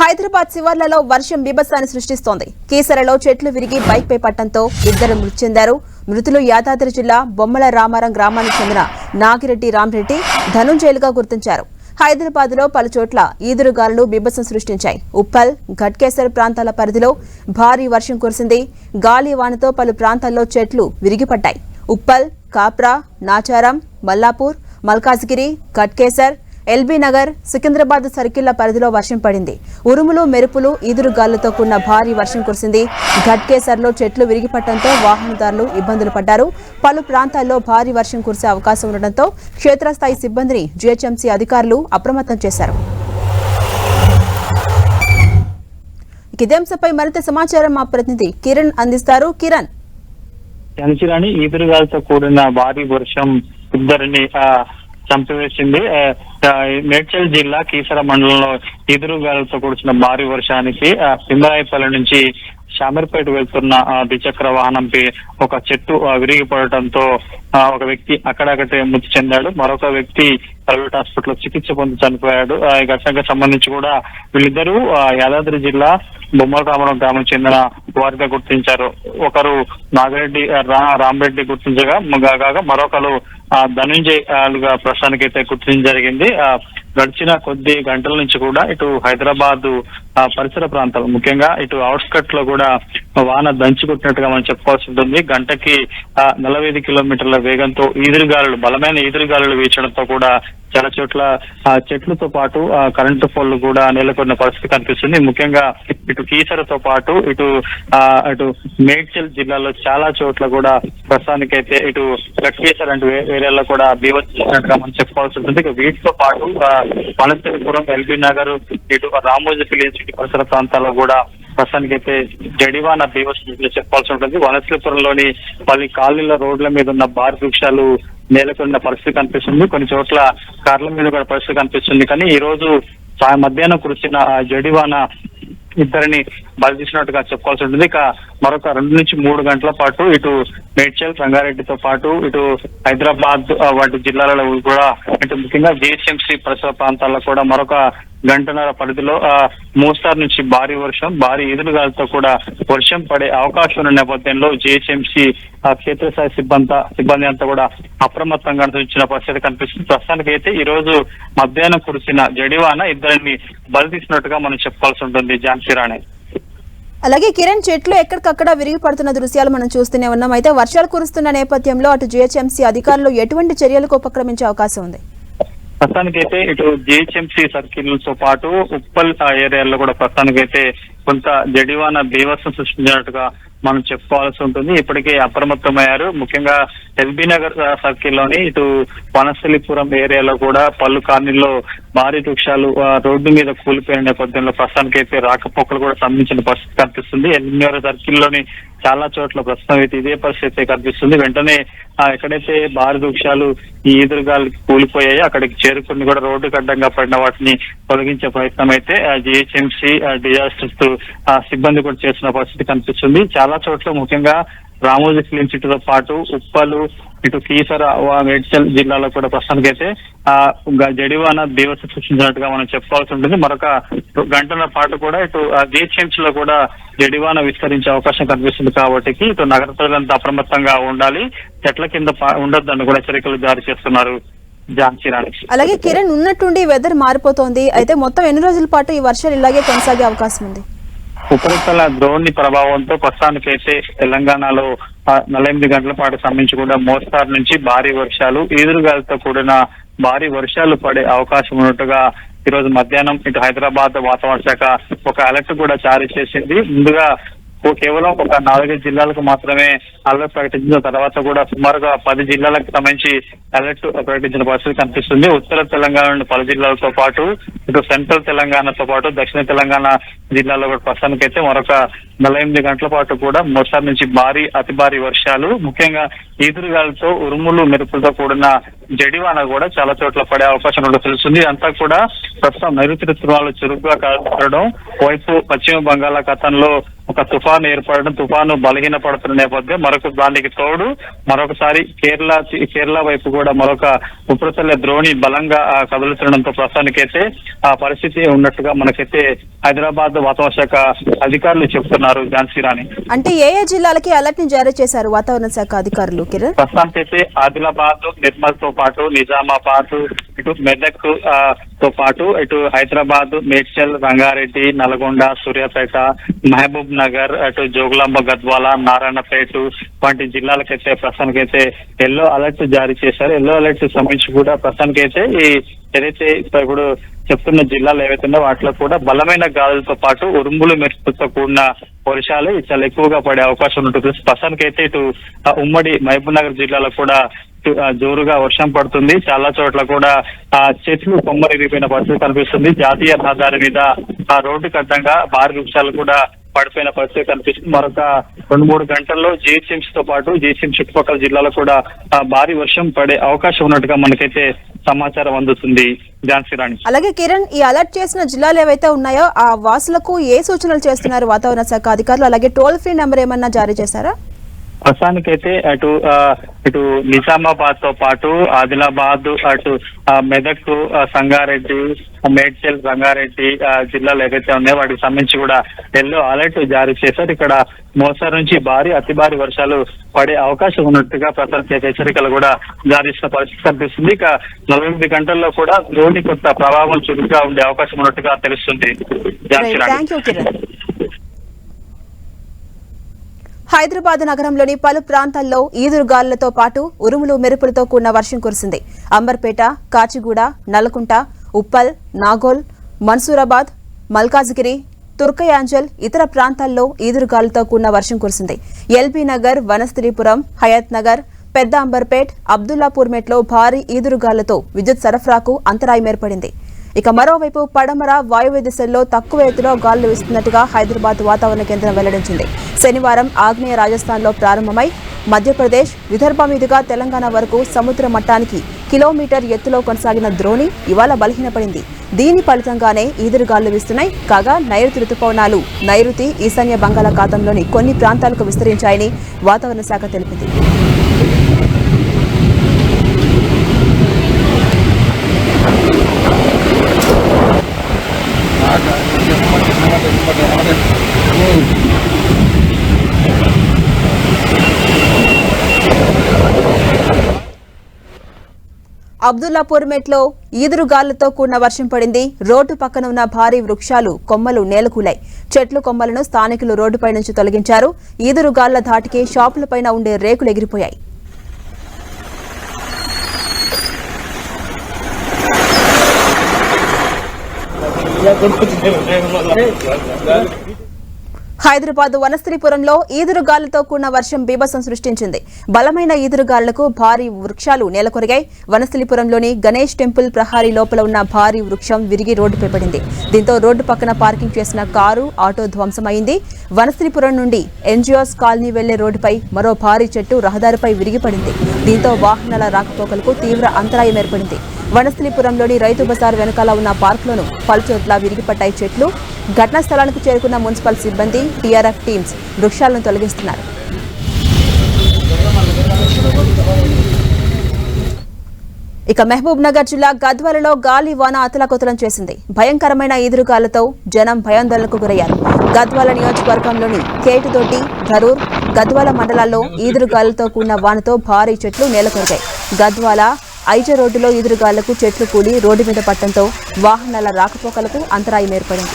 హైదరాబాద్ శివార్లలో వర్షం బీభత్సాన్ని సృష్టిస్తోంది. కీసరలో చెట్లు విరిగి బైక్ పై పట్టడంతో ఇద్దరు మృతి చెందారు. మృతులు యాదాద్రి జిల్లా బొమ్మల రామారం గ్రామానికి చెందిన నాగిరెడ్డి రామరెడ్డి ధనుంజయులుగా గుర్తించారు. హైదరాబాద్లో పలుచోట్ల ఈదురుగాలులు బీభత్సం సృష్టించాయి. ఉప్పల్ ఘట్కేసర్ ప్రాంతాల పరిధిలో భారీ వర్షం కురిసింది. గాలి వానతో పలు ప్రాంతాల్లో చెట్లు విరిగిపడ్డాయి. ఉప్పల్ కాప్రా నాచారం మల్లాపూర్ మల్కాజ్గిరి ఘట్కేసర్ ఎల్బీ నగర్ సికింద్రాబాద్ సర్కిళ్ళ పరిధిలో వర్షం పడింది. ఉరుములు మెరుపులు ఈదురుగాలులతో కూడిన భారీ వర్షం కురిసింది. ఘట్కేసర్లో చెట్లు విరిగిపట్టడంతో వాహనదారులు ఇబ్బందులు పడ్డారు. పలు ప్రాంతాల్లో భారీ వర్షం కురిసే అవకాశం ఉండడంతో క్షేత్రస్థాయి సిబ్బందిని జీహెచ్ఎంసీ అధికారులు అప్రమత్తం చేశారు. ఇక మరింత సమాచారం మా ప్రతినిధి కిరణ్ అందిస్తారు. కిరణ్. జనచిరాని ఈదురుగాలతో కూడిన భారీ వర్షం ఇద్దరిని చంపివేసింది మేడ్చల్ జిల్లా కీసర మండలంలో ఎదురుగాలతో కూర్చున్న భారీ వర్షానికి ఆ, సింగరాయపల్లి నుంచి శామీర్పేట వెళ్తున్న ద్విచక్ర వాహనంపై ఒక చెట్టు విరిగిపడటంతో ఒక వ్యక్తి అక్కడక్కడే మృతి చెందాడు. మరొక వ్యక్తి ప్రైవేట్ హాస్పిటల్ చికిత్స పొంది చనిపోయాడు. ఆ, ఈ ఘటనకు సంబంధించి కూడా వీళ్ళిద్దరూ యాదాద్రి జిల్లా బొమ్మలరామరం గ్రామం చెందిన వారిగా గుర్తించారు. ఒకరు నాగిరెడ్డి రా- రామరెడ్డి గుర్తించగా కాగా మరొకరు ఆ, ధనుంజయ్ ప్రస్తుతానికి అయితే గుర్తించడం జరిగింది. ఆ, గడిచిన కొద్ది గంటల నుంచి కూడా ఇటు హైదరాబాద్ ఆ, పరిసర ప్రాంతాలు ముఖ్యంగా ఇటు అవుట్స్కట్లో కూడా వాన దంచి కొట్టినట్టుగా మనం చెప్పుకోవాల్సి ఉంటుంది. గంటకి ఆ, నలభై ఐదు కిలోమీటర్ల వేగంతో ఈదురుగాలులు బలమైన ఈదురుగాలులు వీచడంతో కూడా చాలా చోట్ల చెట్లతో పాటు ఆ కరెంటు పోల్లు కూడా నెలకొన్న పరిస్థితి కనిపిస్తుంది. ముఖ్యంగా ఇటు కీసరతో పాటు ఇటు ఆ ఇటు మేడ్చల్ జిల్లాలో చాలా చోట్ల కూడా ప్రస్తుతానికైతే ఇటు గట్కేసర్ అంటే ఏరియాలో కూడా బీవచ్చినట్టుగా మనం చెప్పుకోవాల్సి ఉంటుంది. ఇక వీటితో పాటు పనసరిపురం ఎల్బీ నగర్ ఇటు రామోజీ ఫిలియన్ సిటీ పరిసర ప్రాంతాల్లో కూడా ప్రస్తుతానికైతే జడివాన బీవస్ చెప్పాల్సి ఉంటుంది. వనస్థలిపురంలోని పలు కాలనీల రోడ్ల మీద ఉన్న భారీ వృక్షాలు నేలకొన్న పరిస్థితి కనిపిస్తుంది. కొన్ని చోట్ల కార్ల మీద కూడా పరిస్థితి కనిపిస్తుంది. కానీ ఈ రోజు మధ్యాహ్నం కురిసిన జడివాన ఇద్దరిని బలి తీసినట్టుగా చెప్పుకోవాల్సి ఉంటుంది. ఇక మరొక రెండు నుంచి మూడు గంటల పాటు ఇటు మేడ్చల్ రంగారెడ్డితో పాటు ఇటు హైదరాబాద్ వంటి జిల్లాలలో కూడా ఇటు ముఖ్యంగా జిహెచ్ఎంసీ పరిసర ప్రాంతాల్లో కూడా మరొక గంటన్నర పరిధిలో ఆ, మోస్తారు నుంచి భారీ వర్షం భారీ ఎదురుగాలతో కూడా వర్షం పడే అవకాశం ఉన్న నేపథ్యంలో జిహెచ్ఎంసీ క్షేత్రస్థాయి సిబ్బంది సిబ్బంది అంతా కూడా అప్రమత్తంగా ఇచ్చిన పరిస్థితి కనిపిస్తుంది. ప్రస్తుతానికి అయితే ఈ రోజు మధ్యాహ్నం కురిసిన జడివాన ఇద్దరిని బలి తీసినట్టుగా మనం చెప్పుకోవాల్సి ఉంటుంది. ఝాన్సీ రాణి. అలాగే కిరణ్ చెట్లు ఎక్కడికక్కడ విరిగి పడుతున్న దృశ్యాలు మనం చూస్తూనే ఉన్నాం. అయితే వర్షాలు కురుస్తున్న నేపథ్యంలో అటు జీహెచ్ఎంసీ అధికారులు ఎటువంటి చర్యలకు ఉపక్రమించే అవకాశం ఉంది? ప్రస్తుతానికైతే ఇటు జిహెచ్ఎంసీ సర్కిల్తో పాటు ఉప్పల్ ఆ ఏరియాలో కూడా ప్రస్తుతానికైతే కొంత జడివాన బీభత్సం సృష్టించినట్టుగా మనం చెప్పుకోవాల్సి ఉంటుంది. ఇప్పటికే అప్రమత్తమయ్యారు. ముఖ్యంగా ఎల్బీ నగర్ సర్కిల్ సర్కిల్లోని ఇటు వనస్థలిపురం ఏరియాలో కూడా పలు కార్నీల్లో భారీ వృక్షాలు ఆ, రోడ్డు మీద కూలిపోయిన నేపథ్యంలో అయితే రాకపోకలు కూడా సంబంధించిన పరిస్థితి కనిపిస్తుంది. ఎల్బీ నగర్ సర్కిల్లోని చాలా చోట్ల ప్రస్తుతం అయితే ఇదే పరిస్థితి కనిపిస్తుంది. వెంటనే ఎక్కడైతే భారీ వృక్షాలు ఈ ఎదురుగాలికి కూలిపోయాయి అక్కడికి చేరుకుని కూడా రోడ్డు అడ్డంగా పడిన వాటిని తొలగించే ప్రయత్నం అయితే జిహెచ్ఎంసీ డిజాస్టర్స్ సిబ్బంది కూడా చేసిన పరిస్థితి కనిపిస్తుంది. చాలా చాలా చోట్ల ముఖ్యంగా రామోజీ ఫిలిం సిటీతో పాటు ఉప్పలు ఇటు కీసర మేడ్చల్ జిల్లాలో కూడా ప్రస్తుతానికైతే ఆ జడివాన దేవత సృష్టించినట్టుగా మనం చెప్పుకోవాల్సి ఉంటుంది. మరొక గంటల పాటు కూడా ఇటు జిహెచ్ఎంసీ లో కూడా జడివాన విస్తరించే అవకాశం కనిపిస్తుంది కాబట్టి ఇటు నగర ప్రజలంతా అప్రమత్తంగా ఉండాలి. చెట్ల కింద ఉండొద్దని కూడా హెచ్చరికలు జారీ చేస్తున్నారు అలాగే కిరణ్ ఉన్నట్టుండి వెదర్ మారిపోతోంది. అయితే మొత్తం ఎన్ని రోజుల పాటు ఈ వర్షాలు ఇలాగే కొనసాగే అవకాశం ఉంది? ఉపరితల ద్రోణి ప్రభావంతో ప్రస్తుతానికైతే తెలంగాణలో నలభై ఎనిమిది గంటల పాటు సంబంధించి కూడా మోస్తారు నుంచి భారీ వర్షాలు ఈదురుగాలితో కూడిన భారీ వర్షాలు పడే అవకాశం ఉన్నట్టుగా ఈ రోజు మధ్యాహ్నం ఇటు హైదరాబాద్ వాతావరణ శాఖ ఒక అలర్ట్ కూడా జారీ చేసింది. ముందుగా కేవలం ఒక నాలుగైదు జిల్లాలకు మాత్రమే అలర్ట్ ప్రకటించిన తర్వాత కూడా సుమారుగా పది జిల్లాలకు సంబంధించి అలర్ట్ ప్రకటించిన పరిస్థితి కనిపిస్తుంది. ఉత్తర తెలంగాణలోని పలు జిల్లాలతో పాటు ఇటు సెంట్రల్ తెలంగాణతో పాటు దక్షిణ తెలంగాణ జిల్లాలో కూడా ప్రస్తుతానికైతే మరొక నలభై ఎనిమిది గంటల పాటు కూడా మోస్తారు నుంచి భారీ అతి భారీ వర్షాలు. ముఖ్యంగా ఈదురుగాలతో ఉరుములు మెరుపులతో కూడిన జడివాన కూడా చాలా చోట్ల పడే అవకాశం ఉన్నట్టు తెలుస్తుంది. అంతా కూడా ప్రస్తుతం నైరుతి ఋతువాలు చురుగ్గా కలపడం వైపు పశ్చిమ బంగాళాఖాతంలో ఒక తుఫాను ఏర్పడడం తుఫాను బలహీన పడుతున్న నేపథ్యం మరొక దానికి తోడు మరొకసారి కేరళ కేరళ వైపు కూడా మరొక ఉపరితల ద్రోణి బలంగా కదులుతుండడంతో ప్రస్తుతానికైతే ఆ పరిస్థితి ఉన్నట్టుగా మనకైతే హైదరాబాద్ వాతావరణ శాఖ అధికారులు చెప్తున్నారు. ఝాన్సీ రాణి. అంటే ఏ ఏ జిల్లాలకి అలర్ట్ని జారీ చేశారు వాతావరణ శాఖ అధికారులు ప్రస్తుతానికైతే ఆదిలాబాద్ నిర్మల్తో పాటు నిజామాబాద్ ఇటు మెదక్ ఆ, తో పాటు ఇటు హైదరాబాద్ మేడ్చల్ రంగారెడ్డి నల్గొండ సూర్యాపేట మహబూబ్ నగర్ అటు జోగులాంబ గద్వాల నారాయణపేట వంటి జిల్లాలకైతే ప్రస్తుతానికైతే ఎల్లో అలర్ట్ జారీ చేశారు. ఎల్లో అలర్ట్ సంబంధించి కూడా ప్రస్తుతానికైతే ఈ ఏదైతే ఇప్పుడు చెప్తున్న జిల్లాలు ఏవైతే వాటిలో కూడా బలమైన గాలులతో పాటు ఉరుములు మెరుపులతో కూడిన వర్షాలు చాలా ఎక్కువగా పడే అవకాశం ఉంటుంది. ప్రస్తుతానికైతే ఇటు ఆ, ఉమ్మడి మహబూబ్ నగర్ జిల్లాలో కూడా జోరుగా వర్షం పడుతుంది. చాలా చోట్ల కూడా ఆ చెట్లు కొమ్మలు విరిగిపోయిన పరిస్థితి కనిపిస్తుంది. జాతీయ రహదారి మీద ఆ రోడ్డు అడ్డంగా భారీ వృక్షాలు కూడా పడిపోయిన పరిస్థితి కనిపిస్తుంది. మరొక రెండు మూడు గంటల్లో జిహెచ్ఎంసీ తో పాటు జిహెచ్ఎంసీ చుట్టుపక్కల జిల్లాలో కూడా భారీ వర్షం పడే అవకాశం ఉన్నట్టుగా మనకైతే సమాచారం అందుతుంది. ఝాన్సీ రాణి. అలాగే కిరణ్ ఈ అలర్ట్ చేసిన జిల్లాలు ఏవైతే ఉన్నాయో ఆ వాసులకు ఏ సూచనలు చేస్తున్నారు వాతావరణ శాఖ అధికారులు? అలాగే టోల్ ఫ్రీ నెంబర్ ఏమన్నా జారీ చేశారా? ప్రస్తుతానికైతే అటు ఇటు నిజామాబాద్తో పాటు ఆదిలాబాద్ అటు మెదక్ సంగారెడ్డి మేడ్చల్ రంగారెడ్డి జిల్లాలు ఏవైతే ఉన్నాయో వాటికి సంబంధించి కూడా ఎల్లో అలర్ట్ జారీ చేశారు. ఇక్కడ మోసారి నుంచి భారీ అతి భారీ వర్షాలు పడే అవకాశం ఉన్నట్టుగా ప్రస్తుతానికి హెచ్చరికలు కూడా జారీ చేసిన పరిస్థితి కనిపిస్తుంది. ఇక నలభై ఎనిమిది గంటల్లో కూడా ద్రోణి కొంత ప్రభావం చురుగ్గా ఉండే అవకాశం ఉన్నట్టుగా తెలుస్తుంది ఝాన్సీ రాణి. థ్యాంక్ యూ కిరణ్ హైదరాబాద్ నగరంలోని పలు ప్రాంతాల్లో ఈదురుగాలులతో పాటు ఉరుములు మెరుపులతో కూడిన వర్షం కురిసింది. అంబర్పేట కాచిగూడ నల్లకుంట ఉప్పల్ నాగోల్ మన్సూరాబాద్ మల్కాజ్గిరి తుర్కయాంజల్ ఇతర ప్రాంతాల్లో ఈదురుగాలులతో కూడిన వర్షం కురిసింది. ఎల్బీ నగర్ వనస్త్రీపురం హయత్ నగర్ పెద్ద అంబర్పేట్ అబ్దుల్లాపూర్మేట్లో భారీ ఈదురుగాలులతో విద్యుత్ సరఫరాకు అంతరాయం ఏర్పడింది. ఇక మరోవైపు పడమర వాయువ్య దిశల్లో తక్కువ ఎత్తులో గాలులు వీస్తున్నట్టుగా హైదరాబాద్ వాతావరణ కేంద్రం వెల్లడించింది. శనివారం ఆగ్నేయ రాజస్థాన్లో ప్రారంభమై మధ్యప్రదేశ్ విదర్భ మీదుగా తెలంగాణ వరకు సముద్ర మట్టానికి కిలోమీటర్ ఎత్తులో కొనసాగిన ద్రోణి ఇవాళ బలహీనపడింది. దీని ఫలితంగానే ఈదురుగాలు వీస్తున్నాయి. కాగా నైరుతి రుతుపవనాలు నైరుతి ఈశాన్య బంగాళాఖాతంలోని కొన్ని ప్రాంతాలకు విస్తరించాయని వాతావరణ శాఖ తెలిపింది. అబ్దుల్లాపూర్ మెట్లో ఈదురుగాలులతో కూడిన వర్షం పడింది. రోడ్డు పక్కన ఉన్న భారీ వృక్షాలు కొమ్మలు నేలకూలాయి. చెట్లు కొమ్మలను స్థానికులు రోడ్డుపై నుంచి తొలగించారు. ఈదురుగాలుల ధాటికి షాపులపైన ఉండే రేకులు ఎగిరిపోయాయి. హైదరాబాద్ వనస్త్రీపురంలో ఈదురుగాలులతో కూడిన వర్షం బీభత్సం సృష్టించింది. బలమైన ఈదురుగాలులకు భారీ వృక్షాలు నేలకొరిగాయి. వనస్థలిపురంలోని గణేష్ టెంపుల్ ప్రహారీ లోపల ఉన్న భారీ వృక్షం విరిగి రోడ్డుపై పడింది. దీంతో రోడ్డు పక్కన పార్కింగ్ చేసిన కారు ఆటో ధ్వంసమైంది. వనస్థలిపురం నుండి ఎన్జిఓస్ కాలనీ వెళ్ళే రోడ్డుపై మరో భారీ చెట్టు రహదారిపై విరిగిపడింది దీంతో వాహనాల రాకపోకలకు తీవ్ర అంతరాయం ఏర్పడింది. వనస్థలిపురంలోని రైతు బజార్ వెనకాల ఉన్న పార్కులోను పలుచోట్ల విరిగిపడ్డాయి చెట్లు. ఘటనా స్థలానికి చేరుకున్న మున్సిపల్ సిబ్బంది టీఆర్ఎఫ్ టీమ్స్ వృక్షాలను తొలగిస్తున్నారు. ఇక మహబూబ్ నగర్ జిల్లా గద్వాలలో గాలి వాన అతలకొతలం చేసింది. భయంకరమైన ఈదురుగాలతో జనం భయాందోళనకు గురయ్యారు. గద్వాల నియోజకవర్గంలోని కేటుతోటి ధరూర్ గద్వాల మండలాల్లో ఈదురుగాలతో కూడిన వానతో భారీ చెట్లు నేలకొరిగాయి గద్వాల ఐజ రోడ్డులో ఈదురుగాలకు చెట్లు కూలి రోడ్డు మీద పట్టడంతో వాహనాల రాకపోకలకు అంతరాయం ఏర్పడింది.